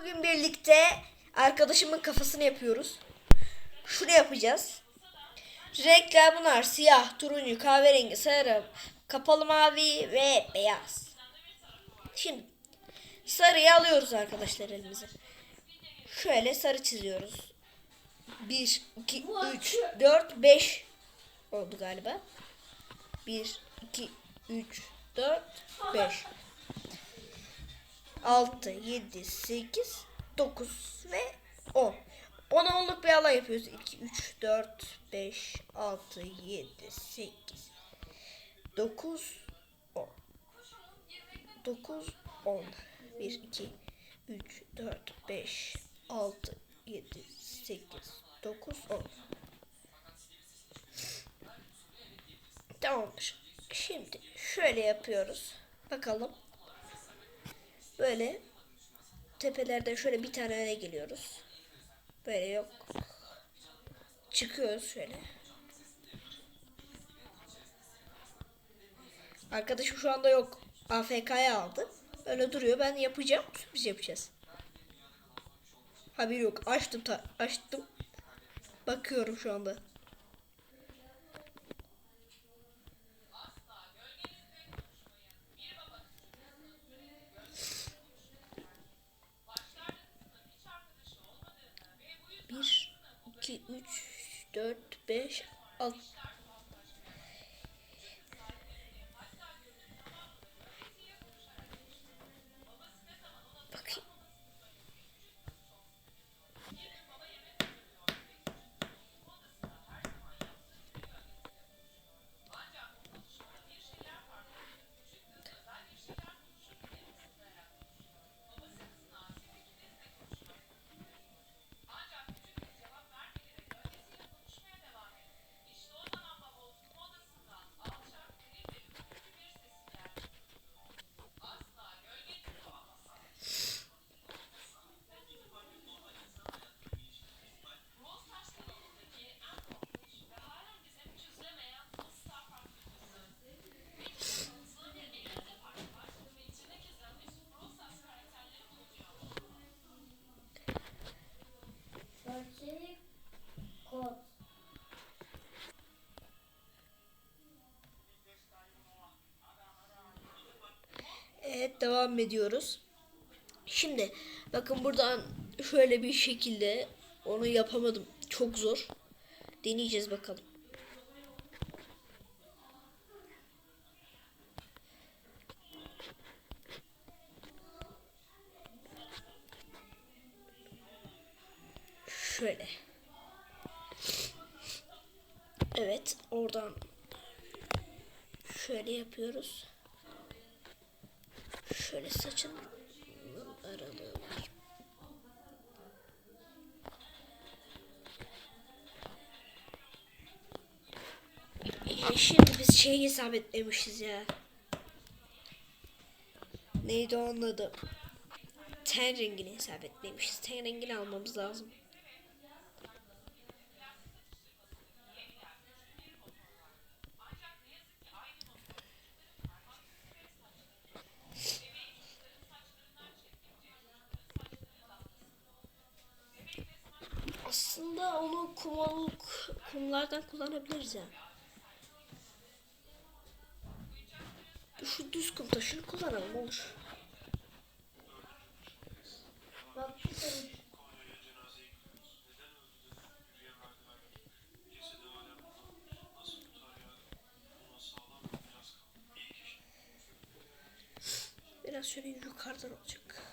Bugün birlikte arkadaşımın kafasını yapıyoruz. Şunu yapacağız. Renkler bunlar siyah, turuncu, kahverengi, sarı, kapalı mavi ve beyaz. Şimdi sarıyı alıyoruz arkadaşlar elimize. Şöyle sarı çiziyoruz. 1, 2, 3, 4, 5 oldu galiba. 1, 2, 3, 4, 5. 6, 7, 8, 9 ve 10. 10 onluk bir alan yapıyoruz. 2, 3, 4, 5, 6, 7, 8, 9, 10. 9, 10. 1, 2, 3, 4, 5, 6, 7, 8, 9, 10. Tamamdır. Şimdi şöyle yapıyoruz. Bakalım. Böyle tepelerden şöyle bir tane öne geliyoruz. Böyle yok. Çıkıyoruz şöyle. Arkadaşım şu anda yok. AFK'ya aldı. Öyle duruyor. Ben yapacağım. Sürpriz yapacağız. Haberi yok. Açtım. açtım. Bakıyorum şu anda. 3, 4, 5, 6, devam ediyoruz. Şimdi bakın buradan şöyle bir şekilde onu yapamadım. Çok zor. Deneyeceğiz bakalım. Şöyle. Evet oradan şöyle yapıyoruz. Şöyle saçın aralığı var. E, şimdi biz şeyi hesapetlemişiz ya. Neydi onun adı? Ten rengini hesapetlemişiz. Ten rengini almamız lazım. Kumalık kumlardan kullanabiliriz ya. Şu düz kum taşını kullanalım olur. Bak Biraz şöyle yukarıdan olacak.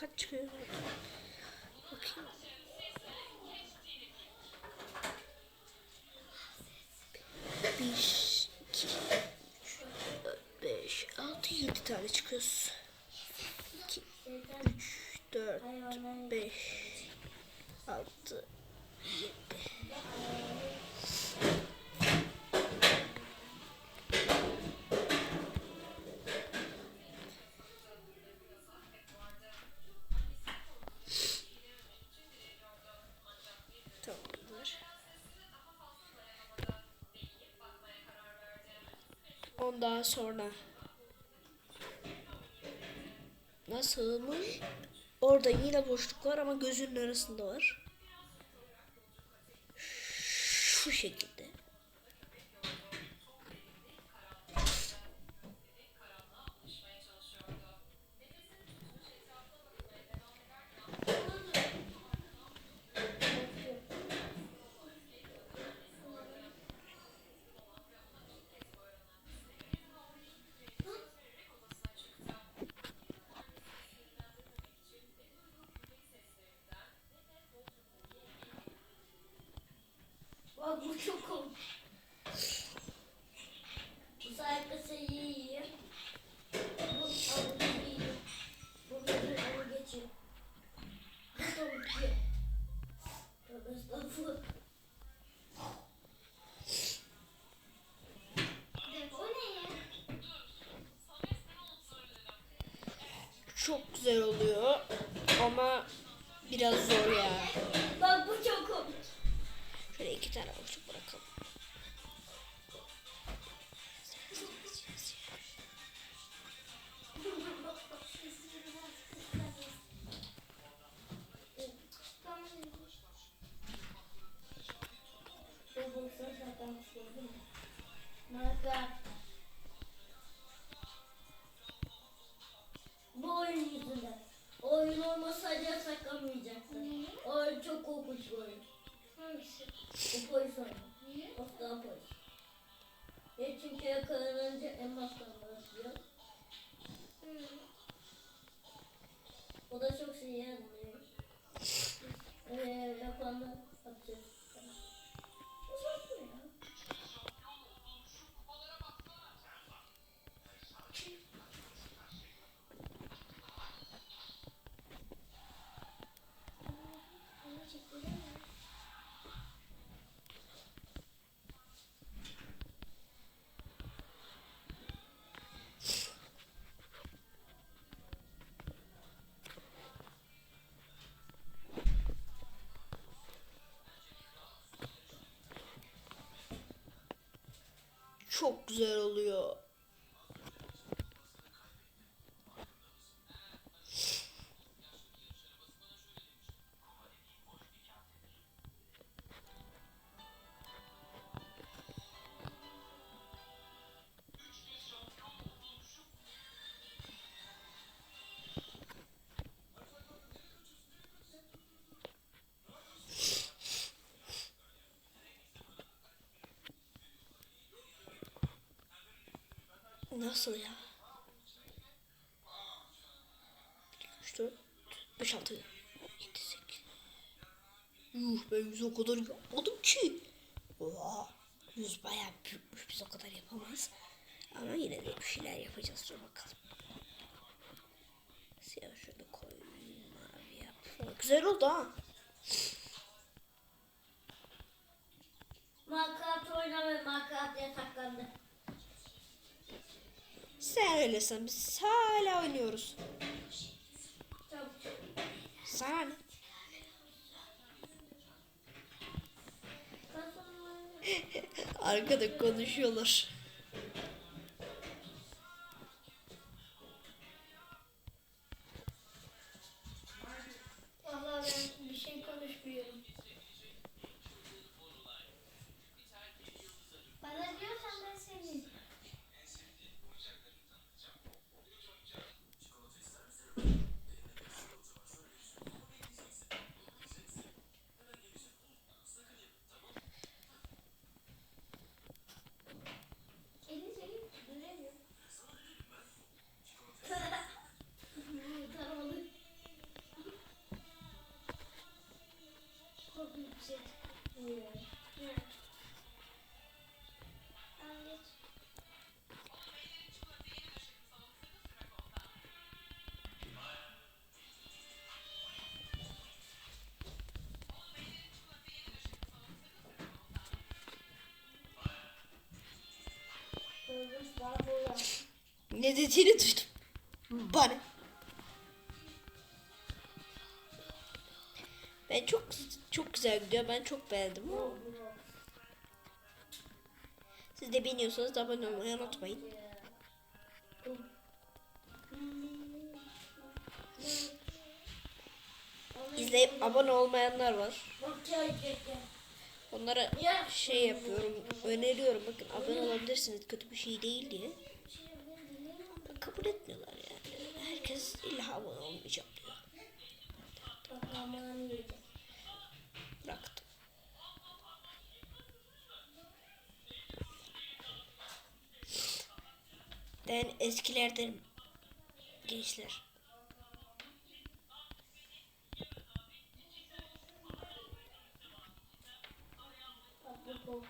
Kaç çıkıyor? Bakayım. Bir, iki, üç, dört, beş, altı, yedi tane çıkıyoruz. İki, üç, 4, Hayvanlar 5, 6, 7. Tamamdır. Ondan sonra nasılmış? Orada yine boşluk var ama gözünün arasında var. Şu şekilde. Bu çok komik. Bu sayfası yiyeyim. Bu avucu yiyeyim. Bu gözü avu geçeyim. Bu tavuk ye. Marka. Bu Çok güzel oluyor. Nasıl ya? 3, 4, 5, 6, 7, 8. Yuh ben yüz o kadar yapmadım ki. Oha. Yüz bayağı büyükmüş biz o kadar yapamayız. Ama yine de bir şeyler yapacağız dur bakalım. Siyah şöyle koy. Mavi yap. Güzel oldu ha. Sen öylesin biz hala oynuyoruz. Sana ne? Arkada konuşuyorlar. Dediğini duydum. Bana. Ben çok çok güzel gidiyor. Ben çok beğendim. Siz de beğeniyorsanız abone olmayı unutmayın. İzleyip abone olmayanlar var. Onlara şey yapıyorum, öneriyorum. Bakın abone olabilirsiniz. Kötü bir şey değil diye. Kabul etmiyorlar yani. Herkes illa abone olmayacağım diyor. Bıraktım. Ben eskilerden gençler. Bak bu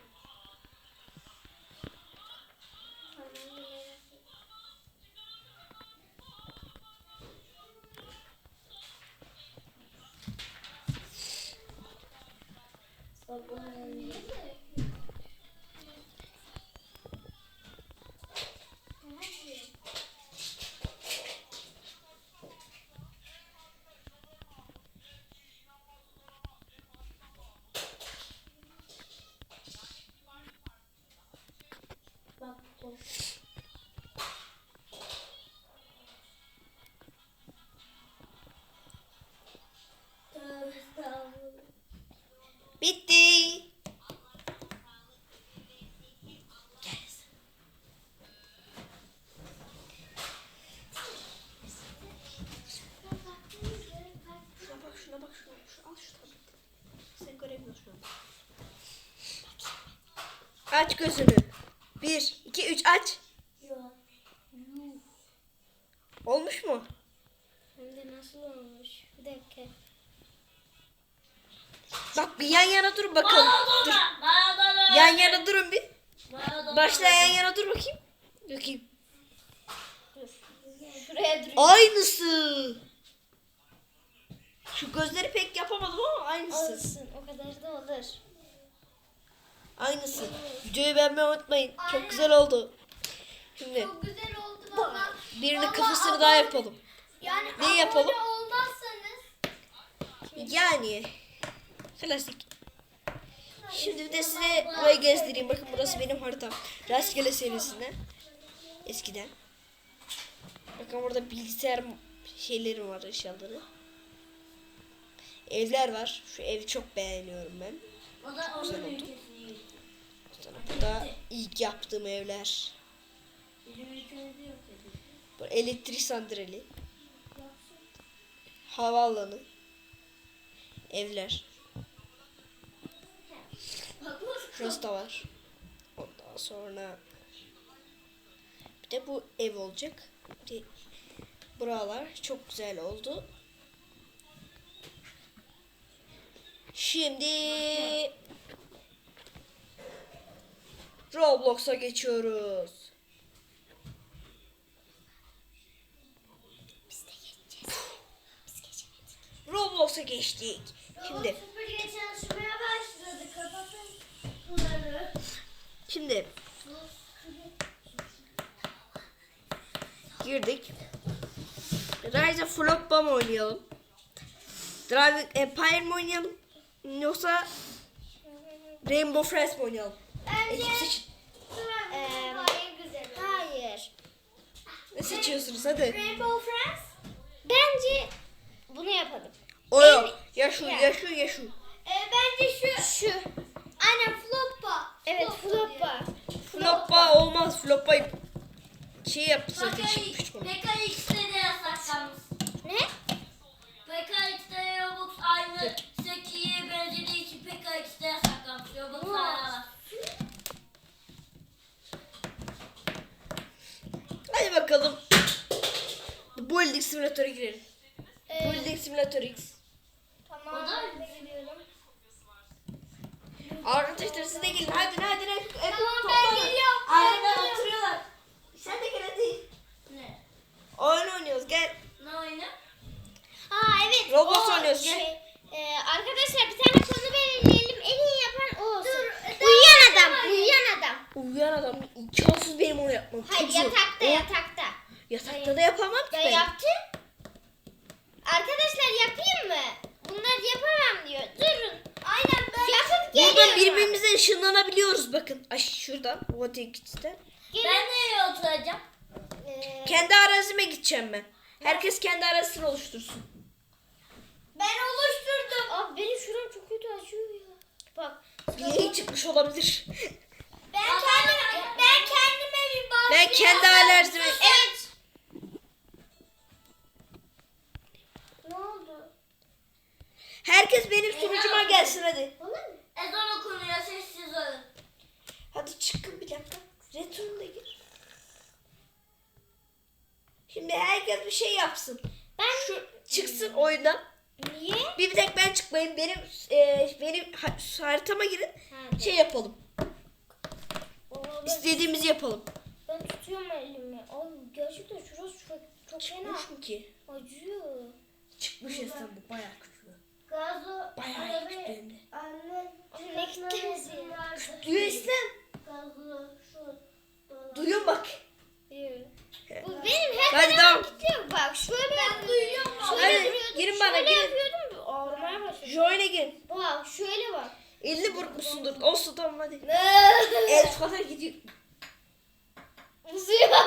拜拜 Aç gözünü. Bir, iki, üç aç. Yok. Olmuş mu? Hem de nasıl olmuş? Bir dakika. Bak bir yan yana dur bakalım. Dur. Yan yana durun bir. Başla yan yana dur bakayım. Bakayım. Şuraya. Aynısı. Şu gözleri pek yapamadım ama aynısı. Olsun. O kadar da olur. Aynısı. Videoyu beğenmeyi unutmayın. Çok güzel oldu. Şimdi Çok güzel oldu valla. birini Valla kafasını abone- daha yapalım. Yani Ne abone yapalım? olmazsanız Yani klasik. Şimdi bir de size burayı gezdireyim. Bakın burası benim haritam. Rastgele serisinde. Eskiden. Bakın burada bilgisayar şeylerim var eşyaları. Evler var. Şu evi çok beğeniyorum ben. O da onun oldu. Ülkesi. Sonra burada ilk yaptığım evler. Bu elektrik santrali. Havaalanı. Evler. Bu. Şurası da var. Ondan sonra bir de bu ev olacak. Bir buralar çok güzel oldu. Şimdi Roblox'a geçiyoruz. Roblox'a geçtik. Şimdi Süpürge çalışmaya başladı. Kapatın bunları. Şimdi girdik. Rise of Floppa mı oynayalım? Driving Empire mi oynayalım? Yoksa Rainbow Friends mi oynayalım? Bence güzel. Hayır. ne seçiyorsunuz hadi. Rainbow Friends. Bence bunu yapalım. O yok. Ya şu ya şu ya şu. Ee, bence şu. Şu. Aynen Floppa. Evet floppa. Floppa olmaz. Floppa şey yaptı zaten çıkmış onu. PKX'de de yasaklanmış. Ne? PKX'de Robux aynı Seki'ye benzediği için PKX'de yasaklanmış. Robux hala. Bakalım. Building Simulator'a girelim. Ee, Building Simulator X. tamam. O da- ben geliyorum. Arkadaşlar siz de gelin. Hadi hadi hadi. Tamam, ben geliyorum, geliyorum. oturuyorlar. Sen de gel hadi. Ne? Oyun oynuyoruz gel. Ne oyunu? Ha evet. Roblox o oynuyoruz, gel. Şey, e, arkadaşlar bir tane konu belirleyelim. En iyi yapan o olsun. Dur, uyuyan adam. Uyuyan adam. Uyuyan adam imkansız benim onu yapmam. Hayır yatakta yatakta. Yatakta da yapamam ki Ben ben. yaptım. Arkadaşlar yapayım mı? Bunlar yapamam diyor. Durun. Aynen ben. Yapıp geliyorum. Buradan birbirimize ışınlanabiliyoruz bakın. Ay şuradan. Vortex'ten. Ben nereye oturacağım? Ee, Kendi arazime gideceğim ben. Herkes kendi arazisini oluştursun. Ben oluşturdum. Abi benim şuram çok kötü acıyor ya. Bak. Bileği çıkmış olabilir. Ben kendime, ben kendime bir bak. Ben kendi arazime... Evet. Ne oldu? Herkes benim sunucuma gelsin hadi. Bana mı? Ezan okunuyor sessiz olun. Hadi çıkın bir dakika. Return da gir. Şimdi herkes bir şey yapsın. Ben Şu çıksın oyundan. niye? Bir tek ben çıkmayayım. Benim e, benim ha- haritama girin. Ha, Şey yapalım. Aa, ben, İstediğimizi yapalım. ben tutuyorum elimi. Abi gerçekten şurası çok çok fena Çıkmış mı ki? acıyor. Çıkmış Esen bu bayağı küçük. Gazo Bayağı küçük hem de. Anne Ne kitlemesi? Duyuyor Eslem. Gazo şu. Duyuyor bak. Bu benim Hadi tarafım devam. gidiyor. Bak şöyle ben duyuyorum Şöyle Hadi, duruyordum. girin bana, şöyle girin. yapıyordum. Ağrımaya başladı. Join'e girin. Bak şöyle bak. Elini burkmuşsundur. Olsun tamam hadi. El kadar gidiyor. 不睡了